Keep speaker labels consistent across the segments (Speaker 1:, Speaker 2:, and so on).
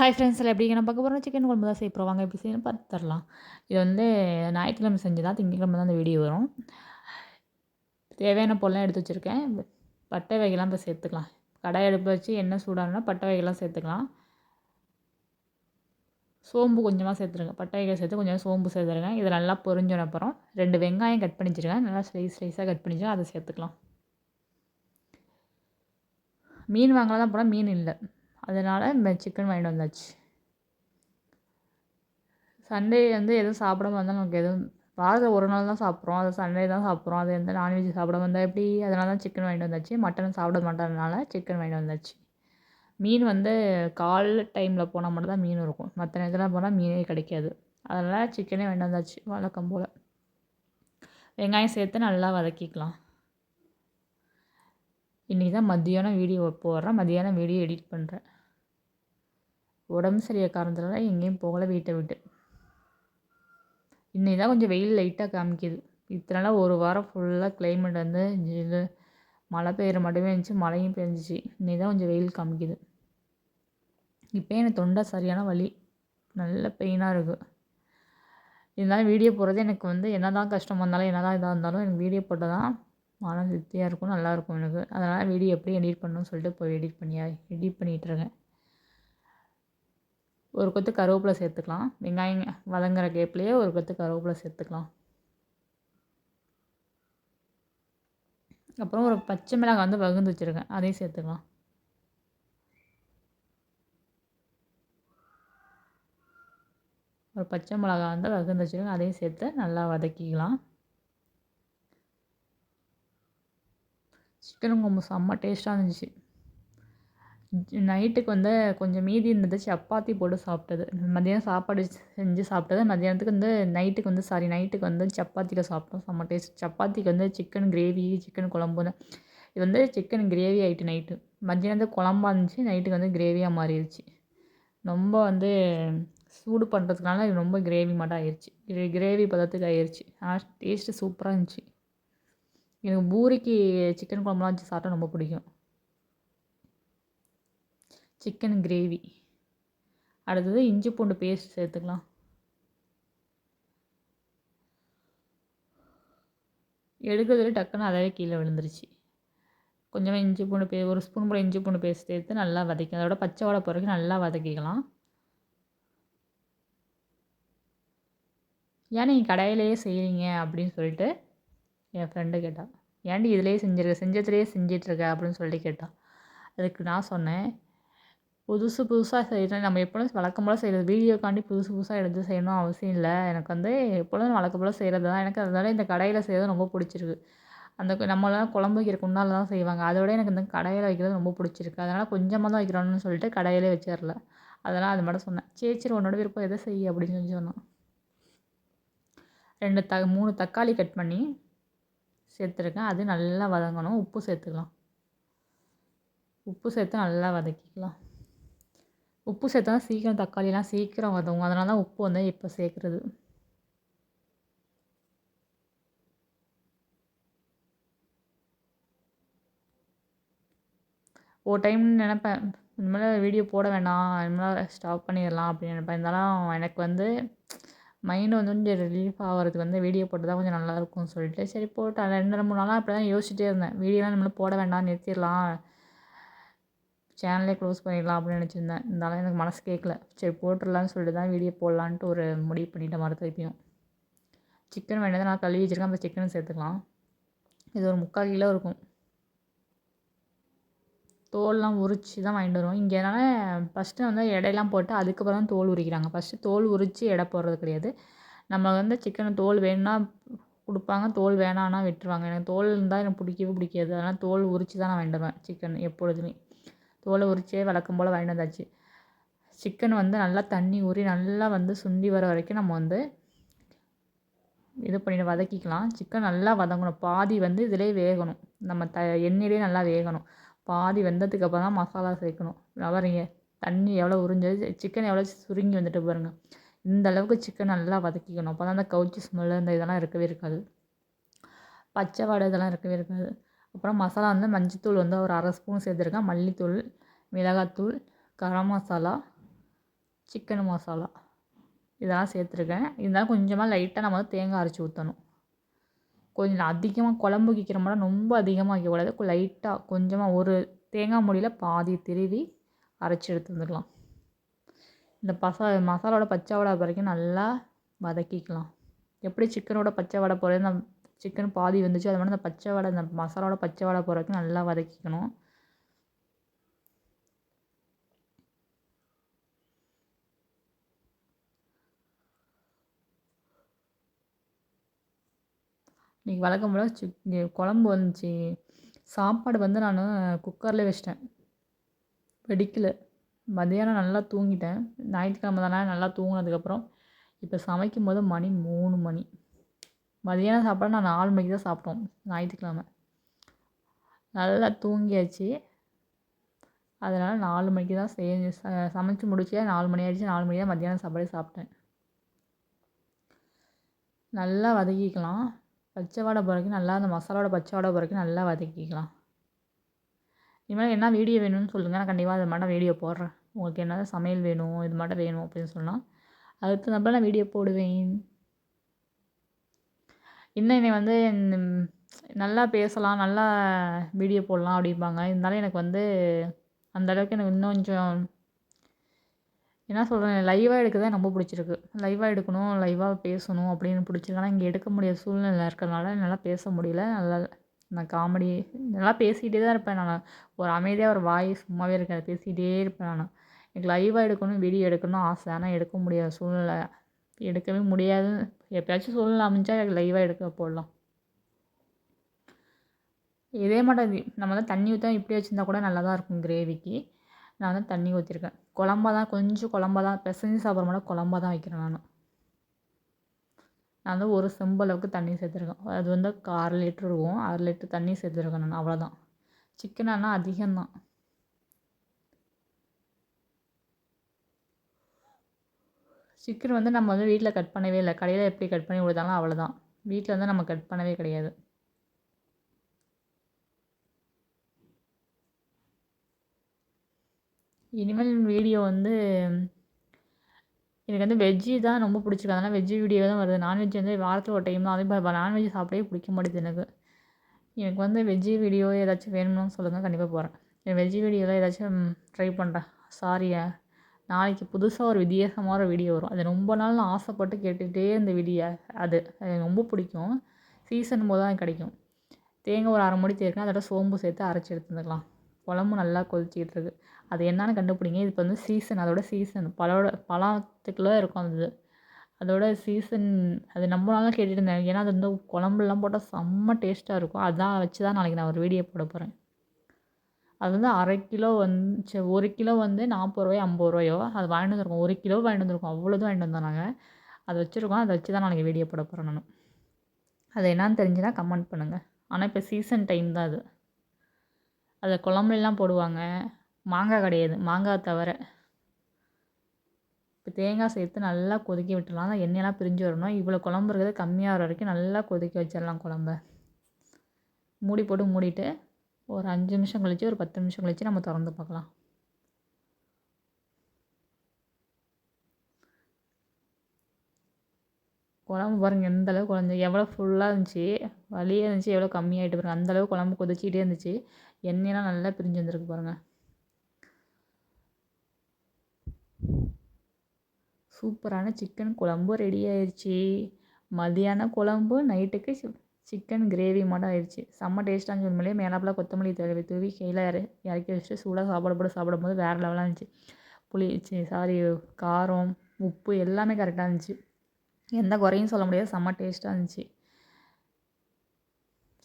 Speaker 1: Hi friends எல்லாம் எப்படி நான் பார்க்க போகிறோம் சிக்கன் குழம்பு தான் செய்ய வாங்க எப்படி செய்யணும் பார்த்து தரலாம் இது வந்து ஞாயிற்றுக்கிழமை செஞ்சு தான் திங்கக்கிழமை தான் இந்த வீடியோ வரும். தேவையான பொருள்லாம் எடுத்து வச்சுருக்கேன். பட்டை வகைலாம் இப்போ சேர்த்துக்கலாம். கடாய் எடுப்பு வச்சு எண்ணெய் சூடானா பட்டை வகைலாம் சேர்த்துக்கலாம். சோம்பு கொஞ்சமாக சேர்த்துருங்க. பட்டை வகை சேர்த்து கொஞ்சம் சோம்பு சேர்த்துருங்க. இதை நல்லா பொரிஞ்சோன அப்புறம் ரெண்டு வெங்காயம் கட் பண்ணி வச்சுருக்கேன் நல்லா ஸ்லைஸ் ஸ்லைஸாக கட் பண்ணிச்சு அதை சேர்த்துக்கலாம். மீன் வாங்கலாம் தான் போனால் மீன் இல்லை. அதனால் சிக்கன் வாங்கிட்டு வந்தாச்சு. சண்டே வந்து எதுவும் சாப்பிடாம வந்தால் நமக்கு எதுவும் வாரத்தில் ஒரு நாள் தான் சாப்பிட்றோம். அது சண்டே தான் சாப்பிட்றோம். அது எந்த நான்வெஜ் சாப்பிடாம வந்தால் எப்படி? அதனால தான் சிக்கன் வாங்கிட்டு வந்தாச்சு. மட்டன் சாப்பிட மாட்டதுனால சிக்கன் வாங்கிட்டு வந்தாச்சு. மீன் வந்து கால் டைமில் போனால் மட்டும் தான் மீன் இருக்கும். மற்ற நேரத்தில் போனால் மீனே கிடைக்காது. அதனால் சிக்கனே வாங்கிட்டு வந்தாச்சு வழக்கம் போல். வெங்காயம் சேர்த்து நல்லா வதக்கிக்கலாம். இன்றைக்கி தான் மத்தியானம் வீடியோ போடுறேன். மத்தியானம் வீடியோ எடிட் பண்ணுறேன் உடம்பு சரியாக காரணத்தினால எங்கேயும் போகலை வீட்டை விட்டு. இன்றைக்கி தான் கொஞ்சம் வெயில் லைட்டாக காமிக்குது. இத்தனை ஒரு வாரம் ஃபுல்லாக கிளைமேட் வந்து இது மழை பெய்கிற மட்டுமே இருந்துச்சு மழையும் பெஞ்சிச்சு. இன்றைக்கி தான் கொஞ்சம் வெயில் காமிக்குது. இப்போ எனக்கு தொண்டை சரியான வலி. நல்ல பெயினாக இருக்குது இருந்தாலும் வீடியோ போடுறது எனக்கு வந்து என்ன தான் கஷ்டமாக இருந்தாலும் என்ன தான் இதாக இருந்தாலும் எனக்கு வீடியோ போட்டால் தான் மன திருப்தியாக இருக்கும் நல்லாயிருக்கும் எனக்கு. அதனால் வீடியோ எப்படி எடிட் பண்ணணும்னு சொல்லிட்டு போய் எடிட் பண்ணியா எடிட் பண்ணிகிட்ருக்கேன் ஒரு கொத்து கருவேப்பிலை சேர்த்துக்கலாம். வெங்காயம் வதங்குற கேப்லேயே ஒரு கொத்து கருவேப்பிலை சேர்த்துக்கலாம். அப்புறம் ஒரு பச்சை மிளகாய் வந்து வகுந்து வச்சுருக்கேன். அதையும் சேர்த்துக்கலாம். ஒரு பச்சை மிளகா வந்து வகுந்து வச்சுருக்கேன். அதையும் சேர்த்து நல்லா வதக்கிக்கலாம். சிக்கன் குழம்பு செம்ம டேஸ்ட்டாக இருந்துச்சு. நைட்டுக்கு வந்து கொஞ்சம் மீதி இருந்தது சப்பாத்தி போட்டு சாப்பிட்டது. மதியானம் சாப்பாடு செஞ்சு சாப்பிட்டது. மதியானத்துக்கு வந்து நைட்டுக்கு வந்து சாரி நைட்டுக்கு வந்து சப்பாத்தியில் சாப்பிட்டோம். செம்ம டேஸ்ட் சப்பாத்திக்கு வந்து சிக்கன் கிரேவி சிக்கன் குழம்பு இது வந்து சிக்கன் கிரேவி ஆகிட்டு நைட்டு. மத்தியானத்துக்கு குழம்பா இருந்துச்சு நைட்டுக்கு வந்து கிரேவியாக மாறிடுச்சு. ரொம்ப வந்து சூடு பண்ணுறதுனால இது ரொம்ப கிரேவி மட்டும் ஆயிடுச்சு கிரேவி பதத்துக்கு ஆயிடுச்சு ஆனால் டேஸ்ட்டு சூப்பராக இருந்துச்சு. எனக்கு பூரிக்கு சிக்கன் குழம்புலாம் வச்சு சாப்பிட்டா ரொம்ப பிடிக்கும். சிக்கன் கிரேவி அடுத்தது இஞ்சி பூண்டு பேஸ்ட் சேர்த்துக்கலாம். எடுக்கிறதுல டக்குன்னு அதாவே கீழே விழுந்துருச்சு. கொஞ்சமாக இஞ்சி பூண்டு பே ஒரு ஸ்பூன் போல் இஞ்சி பூண்டு பேஸ்ட் சேர்த்து நல்லா வதக்கி அதோட பச்சை வடை பிறகு நல்லா வதக்கிக்கலாம். ஏன் நீங்கள் கடையிலேயே செய்கிறீங்க அப்படின்னு சொல்லிட்டு என் ஃப்ரெண்டு கேட்டாள் ஏன்டி இதிலேயே செஞ்சிருக்க? செஞ்சதுலேயே செஞ்சிட்ருக்க அப்படின்னு சொல்லிட்டு கேட்டாள் அதுக்கு நான் சொன்னேன் புதுசு புதுசாக செய்கிறேன் நம்ம எப்பொழுதும் வழக்கம் போல் செய்கிறது வீடியோக்காண்டி புதுசு புதுசாக எடுத்து செய்யணும் அவசியம் இல்லை. எனக்கு வந்து எப்பொழுதும் வழக்கம் போல் செய்கிறது தான். எனக்கு அதனால இந்த கடையில் செய்கிறது ரொம்ப பிடிச்சிருக்கு. அந்த நம்மளாம் குழம்பு வைக்கிறக்கு முன்னால் தான் செய்வாங்க. அதோட எனக்கு இந்த கடையில் வைக்கிறது ரொம்ப பிடிச்சிருக்கு. அதனால் கொஞ்சமாக தான் வைக்கிறோன்னு சொல்லிட்டு கடையிலே வச்சிடல அதெல்லாம் அது மட்டும் சொன்னேன். சரி சரி உன்னோட விருப்பம் எதை செய்ய அப்படின்னு சொல்லி சொன்னான். ரெண்டு த மூணு தக்காளி கட் பண்ணி சேர்த்துருக்கேன். அது நல்லா வதங்கணும். உப்பு சேர்த்துக்கலாம். உப்பு சேர்த்து நல்லா வதக்கிக்கலாம். உப்பு சேர்த்தா சீக்கிரம் தக்காளிலாம் சீக்கிரம் வதங்கும். அதனால தான் உப்பு வந்து இப்போ சேர்க்குறது. ஒரு டைம் நினப்பேன் இனிமேல் வீடியோ போட வேணாம் இனிமேல் ஸ்டாப் பண்ணிடலாம் அப்படின்னு நினப்பேன். இருந்தாலும் எனக்கு வந்து மைண்டு வந்து கொஞ்சம் ரிலீஃப் ஆகிறதுக்கு வந்து வீடியோ போட்டு தான் கொஞ்சம் நல்லாயிருக்கும்னு சொல்லிட்டு சரி போட்டு ரெண்டு மூணு நாளாக அப்படி தான் யோசிச்சுட்டே இருந்தேன். வீடியோலாம் நம்மளும் போட வேண்டாம் நிறுத்திடலாம். சேனலே க்ளோஸ் பண்ணிடலாம் அப்படின்னு நினச்சிருந்தேன். இருந்தாலும் எனக்கு மனசு கேட்கல சரி போட்டுடலான்னு சொல்லிட்டு தான் வீடியோ போடலான்ட்டு ஒரு முடிவு பண்ணிட்டேன் மறு திருப்பியும் சிக்கன் வேண்டியதை நான் கழுவி வச்சுருக்கேன். அந்த சிக்கன் சேர்த்துக்கலாம். இது ஒரு முக்கால் கிலோ இருக்கும். தோல்லாம் உரித்து தான் வாங்கிட்டு வருவோம். இங்கே என்னால் ஃபஸ்ட்டு வந்து எடையெல்லாம் போட்டு அதுக்கப்புறம் தான் தோல் உரிக்கிறாங்க. ஃபஸ்ட்டு தோல் உரித்து எடை போடுறது கிடையாது. நம்ம வந்து சிக்கன் தோல் வேணும்னா கொடுப்பாங்க. தோல் வேணான்னா விட்டுருவாங்க. எனக்கு தோல் இருந்தால் எனக்கு பிடிக்கவே பிடிக்காது. அதனால் தோல் உரித்து தான் நான் வாங்கிட்டு வருவேன் சிக்கன் எப்பொழுதுமே. தோலை உரிச்சே வழக்கம் போல் வாங்கிட்டு வந்தாச்சு. சிக்கன் வந்து நல்லா தண்ணி ஊறி நல்லா வந்து சுண்டி வர வரைக்கும் நம்ம வந்து இது பண்ணிட்டு வதக்கிக்கலாம். சிக்கன் நல்லா வதங்கணும். பாதி வந்து இதிலே வேகணும். நம்ம த எண்ணெயிலே நல்லா வேகணும். பாதி வெந்ததுக்கு அப்புறம் தான் மசாலா சேர்க்கணும். பாருங்க. தண்ணி எவ்வளோ உறிஞ்சது. சிக்கன் எவ்வளோ சுருங்கி வந்துட்டு பாருங்கள் இந்த அளவுக்கு சிக்கன் நல்லா வதக்கிக்கணும். அப்போ தான் அந்த கவுச்சி ஸ்மெல் இந்த இதெல்லாம் இருக்கவே இருக்காது. பச்சை வடை இதெல்லாம் இருக்கவே இருக்காது. அப்புறம் மசாலா வந்து மஞ்சத்தூள் வந்து ஒரு அரை ஸ்பூன் சேர்த்துருக்கேன். மல்லித்தூள் மிளகாத்தூள் கரம் மசாலா சிக்கன் மசாலா இதெல்லாம் சேர்த்துருக்கேன். இதெல்லாம் கொஞ்சமாக லைட்டாக நம்ம வந்து தேங்காய் அரைச்சி ஊற்றணும் கொஞ்சம் அதிகமாக குழம்பு வைக்கிற மாதிரி ரொம்ப அதிகமாக வைக்கக்கூடாது லைட்டாக கொஞ்சமாக ஒரு தேங்காய் மூடியில் பாதி திருவி அரைச்சி எடுத்து வந்துடலாம். இந்த பசா மசாலாவோட பச்சை வடை வரைக்கும் நல்லா வதக்கிக்கலாம். எப்படி சிக்கனோட பச்சை வடை போகிறது சிக்கன் பாதி வந்துச்சு. அது மட்டும் அந்த பச்சை வடை இந்த மசாலாவோட பச்சை வடை போகிற வரைக்கும் நல்லா வதக்கிக்கணும். இன்றைக்கி வழக்கம் போல் சிக் குழம்பு வந்துச்சு. சாப்பாடு வந்து நான் குக்கரில் வச்சிட்டேன். வெடிக்கல. மதியானம் நல்லா தூங்கிட்டேன். ஞாயிற்றுக்கிழமை தானே நல்லா தூங்கினதுக்கப்புறம் இப்போ சமைக்கும் போது மணி மூணு மணி. மதியானம் சாப்பாடு நான் நாலு மணிக்கு தான் சாப்பிட்டோம் ஞாயிற்றுக்கிழம. நல்லா தூங்கியாச்சு. அதனால் நாலு மணிக்கு தான் செஞ்சு ச சமைச்சு முடிச்சு நாலு மணி ஆகிடுச்சு நாலு மணி தான் மத்தியானம் சாப்பாடு சாப்பிட்டேன். நல்லா வதக்கிக்கலாம். பச்சை வாடை பிறகு நல்லா அந்த மசாலாவோட பச்சை வாடை பிறகு நல்லா வதக்கிக்கலாம். இனிமேல் என்ன வீடியோ வேணும்னு சொல்லுங்கள் நான் கண்டிப்பாக அது மட்டும் வீடியோ போடுறேன். உங்களுக்கு என்ன சமையல் வேணும் இது மட்டும் வேணும் அப்படின்னு சொன்னால் அதுக்கு தகுந்தாப்புல நான் வீடியோ போடுவேன். இன்னும் என்னை வந்து நல்லா பேசலாம் நல்லா வீடியோ போடலாம் அப்படிம்பாங்க. இருந்தாலும் எனக்கு வந்து அந்த அளவுக்கு எனக்கு இன்னும் கொஞ்சம் என்ன சொல்கிறேன் லைவாக எடுக்க தான் ரொம்ப பிடிச்சிருக்கு. லைவாக எடுக்கணும் லைவாக பேசணும் அப்படின்னு பிடிச்சிருக்கு ஆனால் இங்கே எடுக்க முடியாத சூழ்நிலை இருக்கிறதுனால என்னால் பேச முடியல. நல்லா நான் காமெடி நல்லா பேசிக்கிட்டே தான் இருப்பேன் நான். ஒரு அமைதியாக ஒரு வாய் சும்மாவே இருக்காது பேசிக்கிட்டே இருப்பேன் நான். எனக்கு லைவாக எடுக்கணும் வீடியோ எடுக்கணும்னு ஆசை. ஆனால் எடுக்க முடியாத சூழ்நிலை. எடுக்கவே முடியாது. எப்பயாச்சும் சூழ்நிலை அமைஞ்சா எனக்கு லைவாக எடுக்க போடலாம். இதே மாட்டம் நம்ம தான் தண்ணி ஊற்ற இப்படி வச்சுருந்தா கூட நல்லா தான் இருக்கும் கிரேவிக்கு நான் வந்து தண்ணி ஊற்றிருக்கேன் குழம்பா தான் கொஞ்சம் குழம்பா தான் பிசைஞ்சு சாப்பிட்ற மாதிரி குழம்பா தான் வைக்கிறேன் நான். நான் வந்து ஒரு செம்பு அளவுக்கு தண்ணி சேர்த்துருக்கேன். அது வந்து அரை லிட்டர் இருக்கும். அரை லிட்டர் தண்ணி சேர்த்துருக்கேன் நான் அவ்வளோதான் சிக்கன் ஆனால் அதிகம்தான். சிக்கன் வந்து நம்ம வந்து வீட்டில் கட் பண்ணவே இல்லை. கடையில் எப்படி கட் பண்ணி கொடுத்தாலும் அவ்வளோதான் வீட்டில் வந்து நம்ம கட் பண்ணவே கிடையாது. இனிமேல் வீடியோ வந்து எனக்கு வந்து வெஜ்ஜி தான் ரொம்ப பிடிச்சிருக்கு. அதனால் வெஜ்ஜி வீடியோ தான் வருது. நான்வெஜ் வந்து வாரத்தில் ஒரு டைம் தான். அதே மாதிரி நான்வெஜ் சாப்பிடவே பிடிக்க மாட்டேது எனக்கு. எனக்கு வந்து வெஜ்ஜி வீடியோ ஏதாச்சும் வேணும்னு சொல்லுங்கள் கண்டிப்பாக போகிறேன் என் வெஜ்ஜி வீடியோவில் ஏதாச்சும் ட்ரை பண்ணுறேன் சாரியா நாளைக்கு புதுசாக ஒரு வித்தியாசமான ஒரு வீடியோ வரும். அது ரொம்ப நாள் நான் ஆசைப்பட்டு கேட்டுகிட்டே இருந்த வீடியோ அது. ரொம்ப பிடிக்கும். சீசன் போது தான் கிடைக்கும். தேங்காய் ஒரு அரை மணி தேர்க்கணும் அதோட சோம்பு சேர்த்து அரைச்சி எடுத்துக்கலாம். குழம்பு நல்லா கொதிச்சிக்கிட்டு இருக்குது அது என்னன்னு கண்டுபிடிங்க. இது இப்போ வந்து சீசன் அதோட சீசன் பழோட பழத்துக்குள்ளே இருக்கும் அது. அதோட சீசன் அது நம்மளால கேட்டுட்டு இருந்தேன். ஏன்னா அது வந்து குழம்புலாம் போட்டால் செம்ம டேஸ்ட்டாக இருக்கும். அதான் வச்சு தான் நாளைக்கு நான் ஒரு வீடியோ போட போகிறேன் அது வந்து அரை கிலோ வந்து ஒரு கிலோ வந்து நாற்பது ரூபாயோ ஐம்பது ரூபாயோ அது வாங்கிட்டு வந்துருக்கோம். ஒரு கிலோ வாங்கிட்டு வந்திருக்கோம். அவ்வளோதான் வாங்கிட்டு வந்தோம் நாங்கள் அதை வச்சுருக்கோம். அதை வச்சு தான் நாளைக்கு வீடியோ போட போகிறேன் நான். அது என்னன்னு தெரிஞ்சுன்னா கமெண்ட் பண்ணுங்கள் ஆனால் இப்போ சீசன் டைம் தான் அது. அதை குழம்புலாம் போடுவாங்க. மாங்காய் கிடையாது. மாங்காய் தவிர. இப்போ தேங்காய் சேர்த்து நல்லா கொதிக்க விட்டுடலாம். அந்த எண்ணெயெல்லாம் பிரிஞ்சு வரணும். இவ்வளோ குழம்பு இருக்கிறது கம்மியாக வர வரைக்கும் நல்லா கொதிக்க வச்சிடலாம் குழம்ப. மூடி போட்டு மூடிட்டு ஒரு அஞ்சு நிமிஷம் கழித்து ஒரு பத்து நிமிஷம் கழித்து நம்ம திறந்து பார்க்கலாம். குழம்பு பாருங்கள் எந்த அளவுக்கு குழஞ்சி எவ்வளோ ஃபுல்லாக இருந்துச்சு வலியே இருந்துச்சு எவ்வளோ கம்மியாகிட்டு பாருங்கள் அந்தளவுக்கு குழம்பு கொதிச்சிக்கிட்டே இருந்துச்சு எண்ணெயெல்லாம் நல்லா பிரிஞ்சு வந்துருக்கு பாருங்கள் சூப்பரான சிக்கன் குழம்பு ரெடி ஆயிடுச்சு மதியான குழம்பு நைட்டுக்கு சிக்கன் கிரேவி மட்டும் ஆயிடுச்சு. செம்ம டேஸ்ட்டாக இருந்துச்சு உண்மையிலேயே. மேலாப்பில் கொத்தமல்லி தடவி தூவி கையில் இற இறக்கி வச்சுட்டு சூடாக சாப்பாடு போட்டு சாப்பிடும் போது வேறு லெவலாக இருந்துச்சு. புளி சாரி காரம் உப்பு எல்லாமே கரெக்டாக இருந்துச்சு. எந்த குறையும் சொல்ல முடியாது. செம்ம டேஸ்ட்டாக இருந்துச்சு.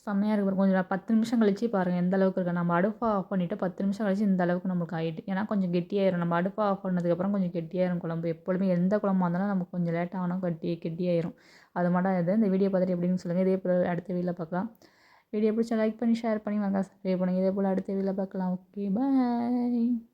Speaker 1: செம்மையாக இருக்குது கொஞ்சம் பத்து நிமிஷம் கழிச்சு பாருங்கள் எந்த அளவுக்கு இருக்குது நம்ம அடுப்பை ஆஃப் பண்ணிவிட்டு பத்து நிமிஷம் கழிச்சு இந்த அளவுக்கு நம்மளுக்கு ஆகிட்டு ஏன்னா கொஞ்சம் கெட்டியாயிரும். நம்ம அடுப்பை ஆஃப் பண்ணதுக்கப்புறம் கொஞ்சம் கெட்டியாயிரும் குழம்பு. எப்பொழுதுமே எந்த குழம்பா இருந்தாலும் நமக்கு கொஞ்சம் லேட் ஆனால் கட்டி கெட்டியாயிரும். அது மட்டும் இது. இந்த வீடியோ பார்த்துட்டு எப்படின்னு சொல்லுங்கள் இதே போல் அடுத்த வீடியோவில் பார்க்கலாம். வீடியோ பிடிச்சா லைக் பண்ணி ஷேர் பண்ணி வாங்க. சப்ஸ்கிரைப் பண்ணுங்கள் இதே போல் அடுத்த வீடியோவில் பார்க்கலாம். Okay bye